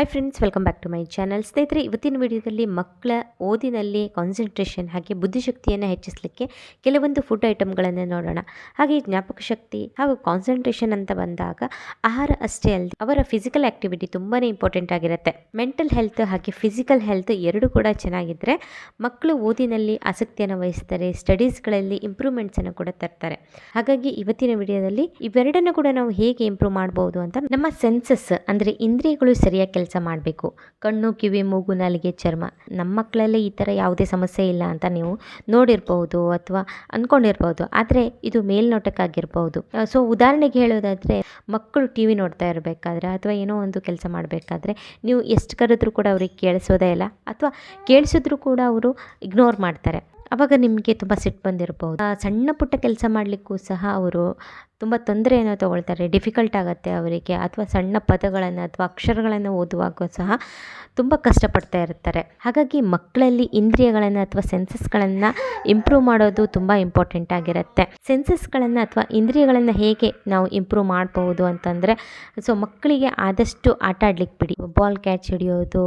Hi friends welcome back to my channel ಸ್ನೇಹಿತರೆ, ಇವತ್ತಿನ ವಿಡಿಯೋದಲ್ಲಿ ಮಕ್ಕಳ ಓದಿನಲ್ಲಿ ಕಾನ್ಸಂಟ್ರೇಷನ್ ಹಾಗೆ ಬುದ್ಧಿಶಕ್ತಿಯನ್ನು ಹೆಚ್ಚಿಸಲಿಕ್ಕೆ ಕೆಲವೊಂದು ಫುಡ್ ಐಟಮ್ಗಳನ್ನು ನೋಡೋಣ. ಹಾಗೆ ಜ್ಞಾಪಕ ಶಕ್ತಿ ಹಾಗೂ ಕಾನ್ಸಂಟ್ರೇಷನ್ ಅಂತ ಬಂದಾಗ ಆಹಾರ ಅಷ್ಟೇ ಅಲ್ಲದೆ ಅವರ ಫಿಸಿಕಲ್ ಆ್ಯಕ್ಟಿವಿಟಿ ತುಂಬಾ ಇಂಪಾರ್ಟೆಂಟ್ ಆಗಿರುತ್ತೆ. ಮೆಂಟಲ್ ಹೆಲ್ತ್ ಹಾಗೆ ಫಿಸಿಕಲ್ ಹೆಲ್ತ್ ಎರಡು ಕೂಡ ಚೆನ್ನಾಗಿದ್ದರೆ ಮಕ್ಕಳು ಓದಿನಲ್ಲಿ ಆಸಕ್ತಿಯನ್ನು ವಹಿಸ್ತಾರೆ ಸ್ಟಡೀಸ್ಗಳಲ್ಲಿ ಇಂಪ್ರೂವ್ಮೆಂಟ್ಸನ್ನು ಕೂಡ ತರ್ತಾರೆ. ಹಾಗಾಗಿ ಇವತ್ತಿನ ವಿಡಿಯೋದಲ್ಲಿ ಇವೆರಡನ್ನು ಕೂಡ ನಾವು ಹೇಗೆ ಇಂಪ್ರೂವ್ ಮಾಡ್ಬೋದು ಅಂತ ನಮ್ಮ ಸೆನ್ಸಸ್ ಅಂದರೆ ಇಂದ್ರಿಯಗಳು ಸರಿಯಾಗಿ ಕೆಲಸ ಮಾಡಬೇಕು. ಕಣ್ಣು, ಕಿವಿ, ಮೂಗು, ನಾಲಿಗೆ, ಚರ್ಮ. ನಮ್ಮ ಮಕ್ಕಳಲ್ಲಿ ಈ ಥರ ಯಾವುದೇ ಸಮಸ್ಯೆ ಇಲ್ಲ ಅಂತ ನೀವು ನೋಡಿರ್ಬೋದು ಅಥವಾ ಅಂದ್ಕೊಂಡಿರ್ಬೋದು ಆದರೆ ಇದು ಮೇಲ್ನೋಟಕ್ಕಾಗಿರ್ಬೋದು ಸೊ ಉದಾಹರಣೆಗೆ ಹೇಳೋದಾದರೆ ಮಕ್ಕಳು ಟಿ ವಿ ನೋಡ್ತಾ ಇರಬೇಕಾದ್ರೆ ಅಥವಾ ಏನೋ ಒಂದು ಕೆಲಸ ಮಾಡಬೇಕಾದ್ರೆ ನೀವು ಎಷ್ಟು ಕರೆದ್ರೂ ಕೂಡ ಅವ್ರಿಗೆ ಕೇಳಿಸೋದೇ ಇಲ್ಲ. ಅಥವಾ ಕೇಳಿಸಿದ್ರು ಕೂಡ ಅವರು ಇಗ್ನೋರ್ ಮಾಡ್ತಾರೆ. ಆವಾಗ ನಿಮಗೆ ತುಂಬ ಸಿಟ್ಟು ಬಂದಿರ್ಬೋದು. ಸಣ್ಣ ಪುಟ್ಟ ಕೆಲಸ ಮಾಡಲಿಕ್ಕೂ ಸಹ ಅವರು ತುಂಬ ತೊಂದರೆಯನ್ನು ತೊಗೊಳ್ತಾರೆ ಡಿಫಿಕಲ್ಟ್ ಆಗುತ್ತೆ ಅವರಿಗೆ ಅಥವಾ ಸಣ್ಣ ಪದಗಳನ್ನು ಅಥವಾ ಅಕ್ಷರಗಳನ್ನು ಓದುವಾಗ ಸಹ ತುಂಬ ಕಷ್ಟಪಡ್ತಾ ಇರ್ತಾರೆ. ಹಾಗಾಗಿ ಮಕ್ಕಳಲ್ಲಿ ಇಂದ್ರಿಯಗಳನ್ನು ಅಥವಾ ಸೆನ್ಸಸ್ಗಳನ್ನು ಇಂಪ್ರೂವ್ ಮಾಡೋದು ತುಂಬ ಇಂಪಾರ್ಟೆಂಟ್ ಆಗಿರುತ್ತೆ. ಸೆನ್ಸಸ್ಗಳನ್ನು ಅಥವಾ ಇಂದ್ರಿಯಗಳನ್ನು ಹೇಗೆ ನಾವು ಇಂಪ್ರೂವ್ ಮಾಡಬಹುದು ಅಂತಂದರೆ ಸೊ ಮಕ್ಕಳಿಗೆ ಆದಷ್ಟು ಆಟ ಆಡ್ಲಿಕ್ಕೆ ಬಿಡಿ. ಬಾಲ್ ಕ್ಯಾಚ್ ಹಿಡಿಯೋದು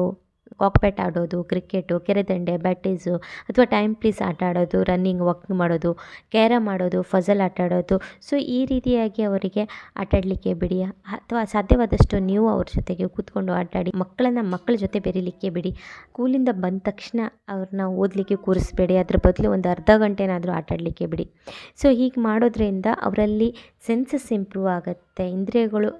ಕಾಕ್ಪೆಟ್ ಆಡೋದು ಕ್ರಿಕೆಟು ಕೆರೆದಂಡೆ ಬ್ಯಾಟೀಸು ಅಥವಾ ಟೈಮ್ ಪ್ಲೀಸ್ ಆಟ ಆಡೋದು ರನ್ನಿಂಗ್ ವಾಕಿಂಗ್ ಮಾಡೋದು ಕ್ಯಾರಮ್ ಆಡೋದು ಫಜಲ್ ಆಟ ಆಡೋದು. ಸೊ ಈ ರೀತಿಯಾಗಿ ಅವರಿಗೆ ಆಟಾಡಲಿಕ್ಕೆ ಬಿಡಿ. ಅಥವಾ ಸಾಧ್ಯವಾದಷ್ಟು ನೀವು ಅವ್ರ ಜೊತೆಗೆ ಕೂತ್ಕೊಂಡು ಆಟಾಡಿ ಮಕ್ಕಳನ್ನು ಮಕ್ಕಳ ಜೊತೆ ಬೆರೀಲಿಕ್ಕೆ ಬಿಡಿ. ಸ್ಕೂಲಿಂದ ಬಂದ ತಕ್ಷಣ ಅವ್ರನ್ನ ಓದಲಿಕ್ಕೆ ಕೂರಿಸ್ಬೇಡಿ. ಅದ್ರ ಬದಲು ಒಂದು ಅರ್ಧ ಗಂಟೆನಾದರೂ ಆಟಾಡಲಿಕ್ಕೆ ಬಿಡಿ. ಸೊ ಹೀಗೆ ಮಾಡೋದ್ರಿಂದ ಅವರಲ್ಲಿ ಸೆನ್ಸಸ್ ಇಂಪ್ರೂವ್ ಆಗುತ್ತೆ, ಇಂದ್ರಿಯಗಳು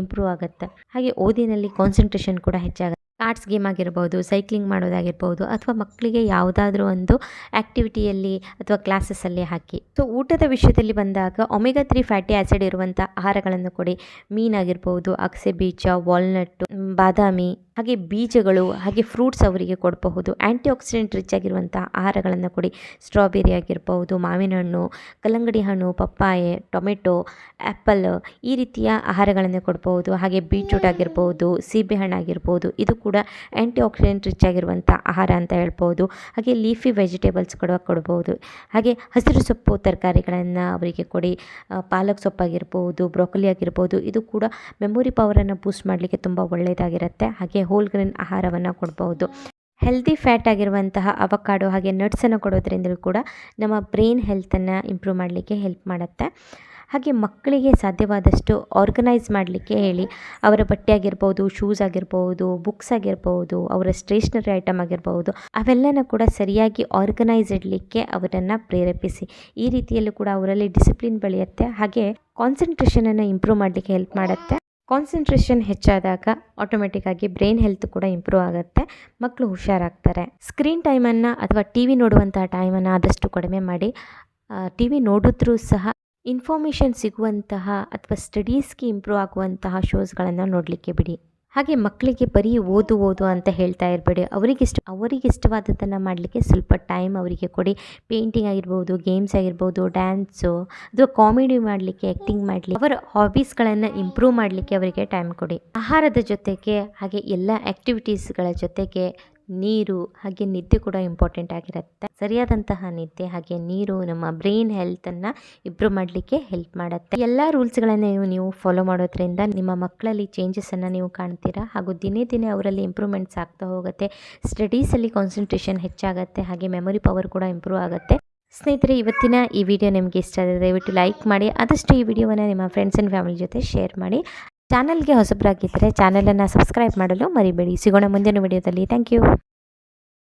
ಇಂಪ್ರೂವ್ ಆಗುತ್ತೆ. ಹಾಗೆ ಓದಿನಲ್ಲಿ ಕಾನ್ಸಂಟ್ರೇಷನ್ ಕೂಡ ಹೆಚ್ಚಾಗುತ್ತೆ. ಕಾರ್ಡ್ಸ್ ಗೇಮ್ ಆಗಿರ್ಬೋದು, ಸೈಕ್ಲಿಂಗ್ ಮಾಡೋದಾಗಿರ್ಬೋದು ಅಥವಾ ಮಕ್ಕಳಿಗೆ ಯಾವುದಾದ್ರೂ ಒಂದು ಆ್ಯಕ್ಟಿವಿಟಿಯಲ್ಲಿ ಅಥವಾ ಕ್ಲಾಸಸ್ಸಲ್ಲಿ ಹಾಕಿ. ಸೊ ಊಟದ ವಿಷಯದಲ್ಲಿ ಬಂದಾಗ ಒಮೆಗಾ ತ್ರೀ ಫ್ಯಾಟಿ ಆ್ಯಸಿಡ್ ಇರುವಂಥ ಆಹಾರಗಳನ್ನು ಕೊಡಿ. ಮೀನಾಗಿರ್ಬೋದು ಅಗಸೆ ಬೀಜ ವಾಲ್ನಟ್ಟು ಬಾದಾಮಿ, ಹಾಗೆ ಬೀಜಗಳು, ಹಾಗೆ ಫ್ರೂಟ್ಸ್ ಅವರಿಗೆ ಕೊಡಬಹುದು. ಆ್ಯಂಟಿ ಆಕ್ಸಿಡೆಂಟ್ ರಿಚ್ ಆಗಿರುವಂಥ ಆಹಾರಗಳನ್ನು ಕೊಡಿ. ಸ್ಟ್ರಾಬೆರಿ ಆಗಿರ್ಬೋದು ಮಾವಿನ ಹಣ್ಣು ಕಲ್ಲಂಗಡಿ ಹಣ್ಣು, ಪಪ್ಪಾಯೆ, ಟೊಮೆಟೊ ಆ್ಯಪಲ್ ಈ ರೀತಿಯ ಆಹಾರಗಳನ್ನು ಕೊಡಬಹುದು. ಹಾಗೆ ಬೀಟ್ರೂಟ್ ಆಗಿರ್ಬೋದು, ಸೀಬೆಹಣ್ಣು ಆಗಿರ್ಬೋದು, ಇದು ಕೂಡ ಆ್ಯಂಟಿ ಆಕ್ಸಿಡೆಂಟ್ ರಿಚ್ ಆಗಿರುವಂಥ ಆಹಾರ ಅಂತ ಹೇಳ್ಬೋದು. ಹಾಗೆ ಲೀಫಿ ವೆಜಿಟೇಬಲ್ಸ್ ಕೂಡ ಕೊಡ್ಬೋದು. ಹಾಗೆ ಹಸಿರು ಸೊಪ್ಪು ತರಕಾರಿಗಳನ್ನು ಅವರಿಗೆ ಕೊಡಿ. ಪಾಲಕ್ ಸೊಪ್ಪಾಗಿರ್ಬೋದು ಬ್ರೊಕೊಲಿ ಆಗಿರ್ಬೋದು, ಇದು ಕೂಡ ಮೆಮೊರಿ ಪವರನ್ನು ಬೂಸ್ಟ್ ಮಾಡಲಿಕ್ಕೆ ತುಂಬ ಒಳ್ಳೆಯದಾಗಿರುತ್ತೆ ಹಾಗೆ ಹೋಲ್ ಗ್ರೇನ್ ಆಹಾರವನ್ನು ಕೊಡ್ಬೋದು. ಹೆಲ್ದಿ ಫ್ಯಾಟ್ ಆಗಿರುವಂತಹ ಅವಕಾಡೋ ಹಾಗೆ ನಟ್ಸನ್ನು ಕೊಡೋದ್ರಿಂದಲೂ ಕೂಡ ನಮ್ಮ ಬ್ರೈನ್ ಹೆಲ್ತನ್ನು ಇಂಪ್ರೂವ್ ಮಾಡಲಿಕ್ಕೆ ಹೆಲ್ಪ್ ಮಾಡುತ್ತೆ. ಹಾಗೆ ಮಕ್ಕಳಿಗೆ ಸಾಧ್ಯವಾದಷ್ಟು ಆರ್ಗನೈಸ್ ಮಾಡಲಿಕ್ಕೆ ಹೇಳಿ. ಅವರ ಬಟ್ಟೆ ಆಗಿರ್ಬೋದು ಶೂಸ್ ಆಗಿರ್ಬೋದು ಬುಕ್ಸ್ ಆಗಿರ್ಬೋದು, ಅವರ ಸ್ಟೇಷ್ನರಿ ಐಟಮ್ ಆಗಿರ್ಬೋದು, ಅವೆಲ್ಲನ ಕೂಡ ಸರಿಯಾಗಿ ಆರ್ಗನೈಸ್ ಇಡಲಿಕ್ಕೆ ಅವರನ್ನು ಪ್ರೇರೇಪಿಸಿ. ಈ ರೀತಿಯಲ್ಲೂ ಕೂಡ ಅವರಲ್ಲಿ ಡಿಸಿಪ್ಲಿನ್ ಬೆಳೆಯುತ್ತೆ. ಹಾಗೆ ಕಾನ್ಸಂಟ್ರೇಷನನ್ನು ಇಂಪ್ರೂವ್ ಮಾಡಲಿಕ್ಕೆ ಹೆಲ್ಪ್ ಮಾಡುತ್ತೆ. ಕಾನ್ಸಂಟ್ರೇಷನ್ ಹೆಚ್ಚಾದಾಗ ಆಟೋಮೆಟಿಕ್ಕಾಗಿ ಬ್ರೈನ್ ಹೆಲ್ತ್ ಕೂಡ ಇಂಪ್ರೂವ್ ಆಗುತ್ತೆ. ಮಕ್ಕಳು ಹುಷಾರಾಗ್ತಾರೆ. ಸ್ಕ್ರೀನ್ ಟೈಮನ್ನು ಅಥವಾ ಟಿ ವಿ ನೋಡುವಂತಹ ಟೈಮನ್ನು ಆದಷ್ಟು ಕಡಿಮೆ ಮಾಡಿ. ಟಿ ವಿ ನೋಡಿದ್ರೂ ಸಹ ಇನ್ಫಾರ್ಮೇಷನ್ ಸಿಗುವಂತಹ ಅಥವಾ ಸ್ಟಡೀಸ್ಗೆ ಇಂಪ್ರೂವ್ ಆಗುವಂತಹ ಶೋಸ್ಗಳನ್ನು ನೋಡಲಿಕ್ಕೆ ಬಿಡಿ. ಹಾಗೆ ಮಕ್ಕಳಿಗೆ ಬರೀ ಓದು ಓದು ಅಂತ ಹೇಳ್ತಾ ಇರಬೇಡಿ. ಅವರಿಗಿಷ್ಟ ಅವರಿಗಿಷ್ಟವಾದದ್ದನ್ನು ಮಾಡಲಿಕ್ಕೆ ಸ್ವಲ್ಪ ಟೈಮ್ ಅವರಿಗೆ ಕೊಡಿ. ಪೇಂಟಿಂಗ್ ಆಗಿರ್ಬೋದು ಗೇಮ್ಸ್ ಆಗಿರ್ಬೋದು ಡ್ಯಾನ್ಸು ಅಥವಾ ಕಾಮಿಡಿ ಮಾಡಲಿಕ್ಕೆ ಆ್ಯಕ್ಟಿಂಗ್ ಮಾಡಲಿ ಅವರ ಹಾಬೀಸ್ಗಳನ್ನು ಇಂಪ್ರೂವ್ ಮಾಡಲಿಕ್ಕೆ ಅವರಿಗೆ ಟೈಮ್ ಕೊಡಿ. ಆಹಾರದ ಜೊತೆಗೆ, ಹಾಗೆ ಎಲ್ಲ ಆ್ಯಕ್ಟಿವಿಟೀಸ್ಗಳ ಜೊತೆಗೆ ನೀರು ಹಾಗೆ ನಿದ್ದೆ ಕೂಡ ಇಂಪಾರ್ಟೆಂಟ್ ಆಗಿರುತ್ತೆ. ಸರಿಯಾದಂತಹ ನಿದ್ದೆ ಹಾಗೆ ನೀರು ನಮ್ಮ ಬ್ರೈನ್ ಹೆಲ್ತನ್ನು ಇಂಪ್ರೂವ್ ಮಾಡಲಿಕ್ಕೆ ಹೆಲ್ಪ್ ಮಾಡುತ್ತೆ. ಎಲ್ಲ ರೂಲ್ಸ್ಗಳನ್ನು ನೀವು ಫಾಲೋ ಮಾಡೋದ್ರಿಂದ ನಿಮ್ಮ ಮಕ್ಕಳಲ್ಲಿ ಚೇಂಜಸನ್ನು ನೀವು ಕಾಣ್ತೀರಾ? ಹಾಗೂ ದಿನೇ ದಿನೇ ಅವರಲ್ಲಿ ಇಂಪ್ರೂವ್ಮೆಂಟ್ಸ್ ಆಗ್ತಾ ಹೋಗುತ್ತೆ. ಸ್ಟಡೀಸಲ್ಲಿ ಕಾನ್ಸಂಟ್ರೇಷನ್ ಹೆಚ್ಚಾಗುತ್ತೆ. ಹಾಗೆ ಮೆಮೊರಿ ಪವರ್ ಕೂಡ ಇಂಪ್ರೂವ್ ಆಗುತ್ತೆ. ಸ್ನೇಹಿತರೆ, ಇವತ್ತಿನ ಈ ವಿಡಿಯೋ ನಿಮಗೆ ಇಷ್ಟ ಆದರೆ ದಯವಿಟ್ಟು ಲೈಕ್ ಮಾಡಿ. ಆದಷ್ಟು ಈ ವಿಡಿಯೋವನ್ನು ನಿಮ್ಮ ಫ್ರೆಂಡ್ಸ್ ಆ್ಯಂಡ್ ಫ್ಯಾಮಿಲಿ ಜೊತೆ ಶೇರ್ ಮಾಡಿ. ಚಾನಲ್ಗೆ ಹೊಸಬರಾಗಿದ್ದರೆ ಚಾನಲನ್ನು ಸಬ್ಸ್ಕ್ರೈಬ್ ಮಾಡಲು ಮರಿಬೇಡಿ. ಸಿಗೋಣ ಮುಂದಿನ ವಿಡಿಯೋದಲ್ಲಿ ಥ್ಯಾಂಕ್ ಯು